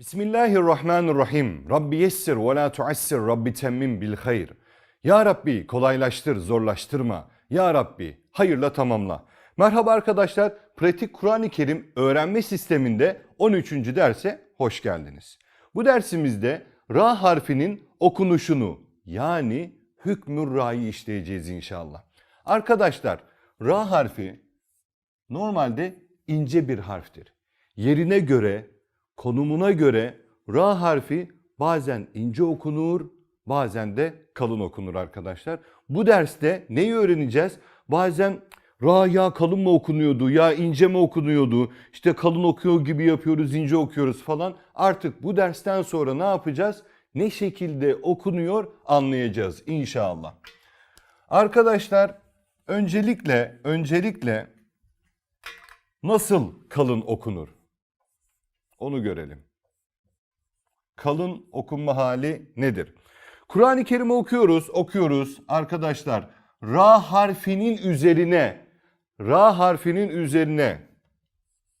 Bismillahirrahmanirrahim. Rabbi yessir ve la tuassir. Rabbi temmim bil hayr. Ya Rabbi kolaylaştır, zorlaştırma. Ya Rabbi hayırla tamamla. Merhaba arkadaşlar. Pratik Kur'an-ı Kerim öğrenme sisteminde 13. derse hoş geldiniz. Bu dersimizde ra harfinin okunuşunu yani hükmü ra'yı işleyeceğiz inşallah. Arkadaşlar ra harfi normalde ince bir harftir. Yerine göre, konumuna göre ra harfi bazen ince okunur, bazen de kalın okunur arkadaşlar. Bu derste neyi öğreneceğiz? Bazen ra ya kalın mı okunuyordu, ya ince mi okunuyordu, işte kalın okuyor gibi yapıyoruz, ince okuyoruz falan. Artık bu dersten sonra ne yapacağız? Ne şekilde okunuyor anlayacağız inşallah. Arkadaşlar öncelikle öncelikle nasıl kalın okunur? Onu görelim. Kalın okunma hali nedir? Kur'an-ı Kerim'i okuyoruz, okuyoruz. Arkadaşlar ra harfinin üzerine ra harfinin üzerine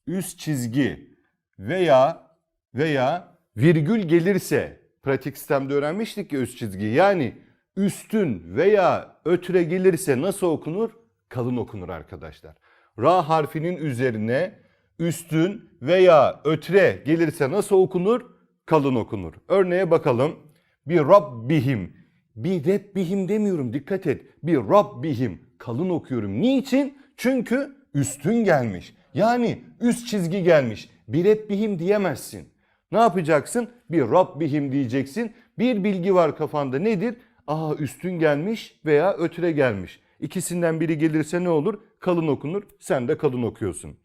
üst çizgi veya veya virgül gelirse pratik sistemde öğrenmiştik ya üst çizgi. Yani üstün veya ötre gelirse nasıl okunur? Kalın okunur arkadaşlar. Ra harfinin üzerine üstün veya ötre gelirse nasıl okunur? Kalın okunur. Örneğe bakalım. Bir Rabbihim. Bir Rabbihim demiyorum dikkat et. Bir Rabbihim. Kalın okuyorum. Niçin? Çünkü üstün gelmiş. Yani üst çizgi gelmiş. Bir Rabbihim diyemezsin. Ne yapacaksın? Bir Rabbihim diyeceksin. Bir bilgi var kafanda nedir? Aa üstün gelmiş veya ötüre gelmiş. İkisinden biri gelirse ne olur? Kalın okunur. Sen de kalın okuyorsun.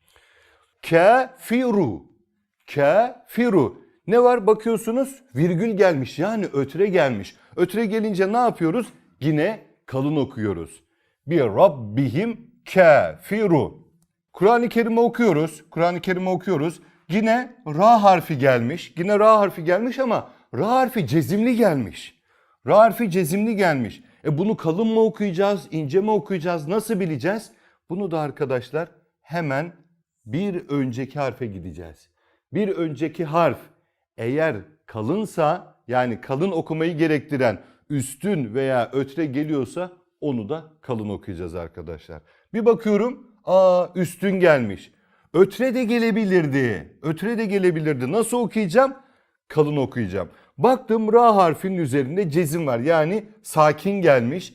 Kafiru. Kafiru. Ne var bakıyorsunuz? Virgül gelmiş yani ötüre gelmiş. Ötüre gelince ne yapıyoruz? Yine kalın okuyoruz. Bir Rabbihim kafiru. Kur'an-ı Kerim'i okuyoruz. Kur'an-ı Kerim'i okuyoruz. Yine ra harfi gelmiş. Yine ra harfi gelmiş ama ra harfi cezimli gelmiş. Ra harfi cezimli gelmiş. E bunu kalın mı okuyacağız, ince mi okuyacağız, nasıl bileceğiz? Bunu da arkadaşlar hemen bir önceki harfe gideceğiz. Bir önceki harf eğer kalınsa yani kalın okumayı gerektiren üstün veya ötre geliyorsa onu da kalın okuyacağız arkadaşlar. Bir bakıyorum aa üstün gelmiş. Ötre de gelebilirdi. Ötre de gelebilirdi. Nasıl okuyacağım? Kalın okuyacağım. Baktım ra harfinin üzerinde cezim var. Yani sakin gelmiş.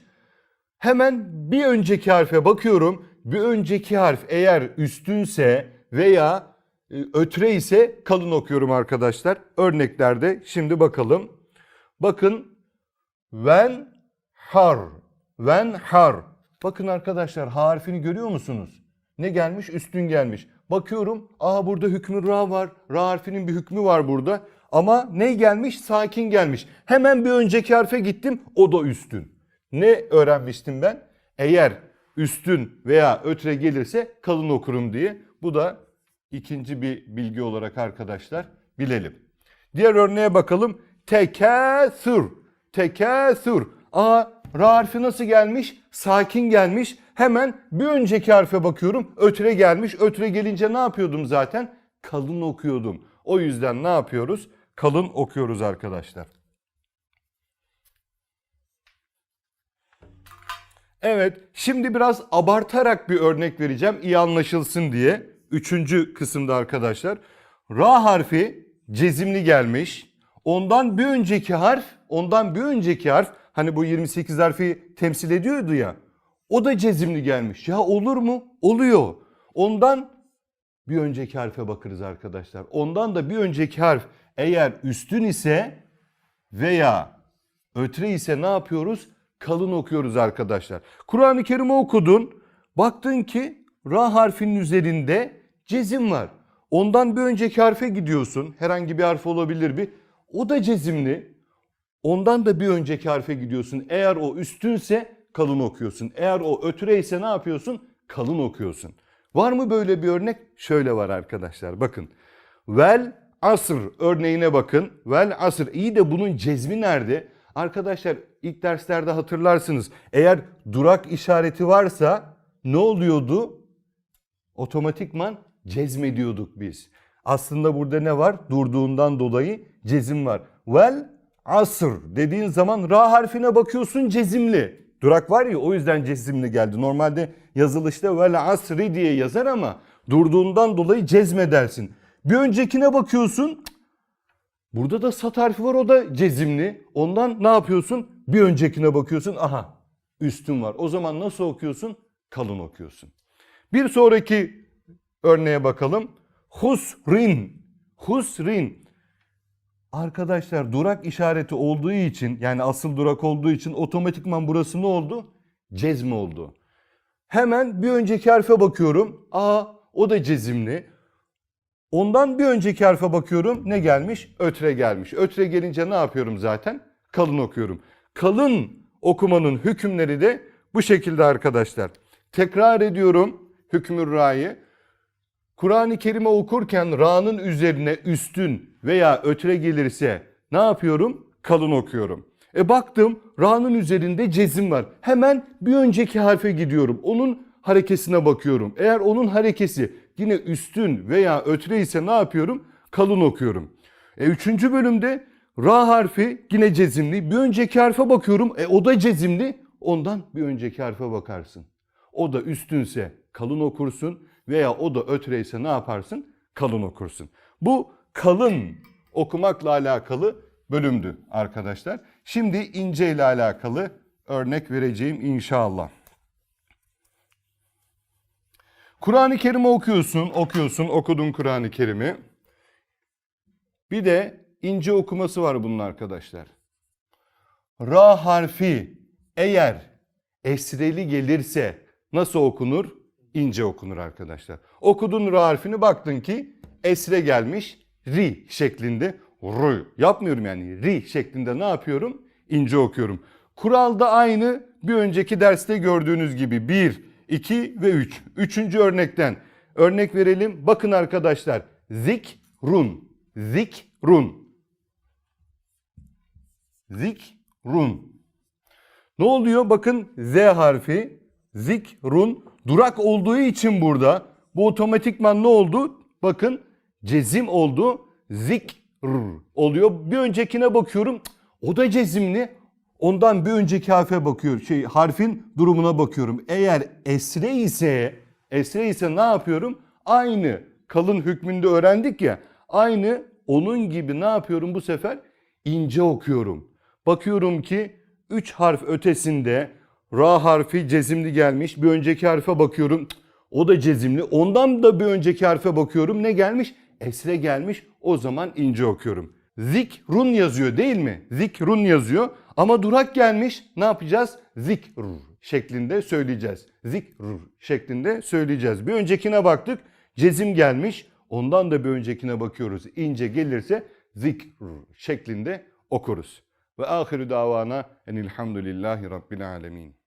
Hemen bir önceki harfe bakıyorum. Bir önceki harf eğer üstünse veya e, ötre ise kalın okuyorum arkadaşlar. Örneklerde şimdi bakalım. Bakın ven har. Ven har. Bakın arkadaşlar ha harfini görüyor musunuz? Ne gelmiş? Üstün gelmiş. Bakıyorum aa burada hükmü ra var. Ra harfinin bir hükmü var burada. Ama ne gelmiş? Sakin gelmiş. Hemen bir önceki harfe gittim. O da üstün. Ne öğrenmiştim ben? Eğer üstün veya ötre gelirse kalın okurum diye. Bu da ikinci bir bilgi olarak arkadaşlar bilelim. Diğer örneğe bakalım. Tekâsür. Tekâsür. Aa ra harfi nasıl gelmiş? Sakin gelmiş. Hemen bir önceki harfe bakıyorum. Ötre gelmiş. Ötre gelince ne yapıyordum zaten? Kalın okuyordum. O yüzden ne yapıyoruz? Kalın okuyoruz arkadaşlar. Evet, şimdi biraz abartarak bir örnek vereceğim iyi anlaşılsın diye. Üçüncü kısımda arkadaşlar. Ra harfi cezimli gelmiş. Ondan bir önceki harf, ondan bir önceki harf hani bu 28 harfi temsil ediyordu ya. O da cezimli gelmiş. Ya olur mu? Oluyor. Ondan bir önceki harfe bakarız arkadaşlar. Ondan da bir önceki harf eğer üstün ise veya ötre ise ne yapıyoruz? Kalın okuyoruz arkadaşlar. Kur'an-ı Kerim'i okudun. Baktın ki ra harfinin üzerinde cezim var. Ondan bir önceki harfe gidiyorsun. Herhangi bir harf olabilir bir. O da cezimli. Ondan da bir önceki harfe gidiyorsun. Eğer o üstünse kalın okuyorsun. Eğer o ötüre ise ne yapıyorsun? Kalın okuyorsun. Var mı böyle bir örnek? Şöyle var arkadaşlar bakın. Vel asr örneğine bakın. Vel asr iyi de bunun cezmi nerede? Arkadaşlar ilk derslerde hatırlarsınız. Eğer durak işareti varsa ne oluyordu? Otomatikman cezmediyorduk biz. Aslında burada ne var? Durduğundan dolayı cezim var. Vel asr dediğin zaman ra harfine bakıyorsun cezimli. Durak var ya o yüzden cezimli geldi. Normalde yazılışta vel asri diye yazar ama durduğundan dolayı cezmedersin. Bir öncekine bakıyorsun. Burada da sat harfi var o da cezimli. Ondan ne yapıyorsun? Bir öncekine bakıyorsun. Aha üstün var. O zaman nasıl okuyorsun? Kalın okuyorsun. Bir sonraki örneğe bakalım. Husrin. Husrin. Arkadaşlar durak işareti olduğu için yani asıl durak olduğu için otomatikman burası ne oldu? Cezmi oldu. Hemen bir önceki harfe bakıyorum. Aa o da cezimli. Ondan bir önceki harfe bakıyorum. Ne gelmiş? Ötre gelmiş. Ötre gelince ne yapıyorum zaten? Kalın okuyorum. Kalın okumanın hükümleri de bu şekilde arkadaşlar. Tekrar ediyorum hükmür ra'yı. Kur'an-ı Kerim'i okurken ra'nın üzerine üstün veya ötre gelirse ne yapıyorum? Kalın okuyorum. E baktım ra'nın üzerinde cezim var. Hemen bir önceki harfe gidiyorum. Onun harekesine bakıyorum. Eğer onun harekesi yine üstün veya ötre ise ne yapıyorum? Kalın okuyorum. E üçüncü bölümde ra harfi yine cezimli. Bir önceki harfe bakıyorum. E o da cezimli. Ondan bir önceki harfe bakarsın. O da üstünse kalın okursun veya o da ötreyse ne yaparsın? Kalın okursun. Bu kalın okumakla alakalı bölümdü arkadaşlar. Şimdi ince ile alakalı örnek vereceğim inşallah. Kur'an-ı Kerim'i okuyorsun, okuyorsun, okudun Kur'an-ı Kerim'i. Bir de ince okuması var bunun arkadaşlar. Ra harfi eğer esreli gelirse nasıl okunur? İnce okunur arkadaşlar. Okudun ra harfini baktın ki esre gelmiş ri şeklinde. Ru yapmıyorum yani ri şeklinde ne yapıyorum? İnce okuyorum. Kuralda aynı bir önceki derste gördüğünüz gibi 1, 2 ve 3. Üçüncü örnekten örnek verelim. Bakın arkadaşlar zikrun, zikrun, zikrun. Ne oluyor? Bakın Z harfi zikrun durak olduğu için burada bu otomatikman ne oldu? Bakın cezim oldu. Zikr oluyor. Bir öncekine bakıyorum. O da cezimli. Ondan bir önceki harfe bakıyorum. Şey harfin durumuna bakıyorum. Eğer esre ise esre ise ne yapıyorum? Aynı kalın hükmünde öğrendik ya. Aynı onun gibi ne yapıyorum bu sefer? İnce okuyorum. Bakıyorum ki 3 harf ötesinde ra harfi cezimli gelmiş. Bir önceki harfe bakıyorum. O da cezimli. Ondan da bir önceki harfe bakıyorum. Ne gelmiş? Esre gelmiş. O zaman ince okuyorum. Zikrun yazıyor değil mi? Zikrun yazıyor. Ama durak gelmiş. Ne yapacağız? Zikr şeklinde söyleyeceğiz. Zikr şeklinde söyleyeceğiz. Bir öncekine baktık. Cezim gelmiş. Ondan da bir öncekine bakıyoruz. İnce gelirse zikr şeklinde okuruz. Ve ahiru davana enilhamdülillahi rabbil alemin.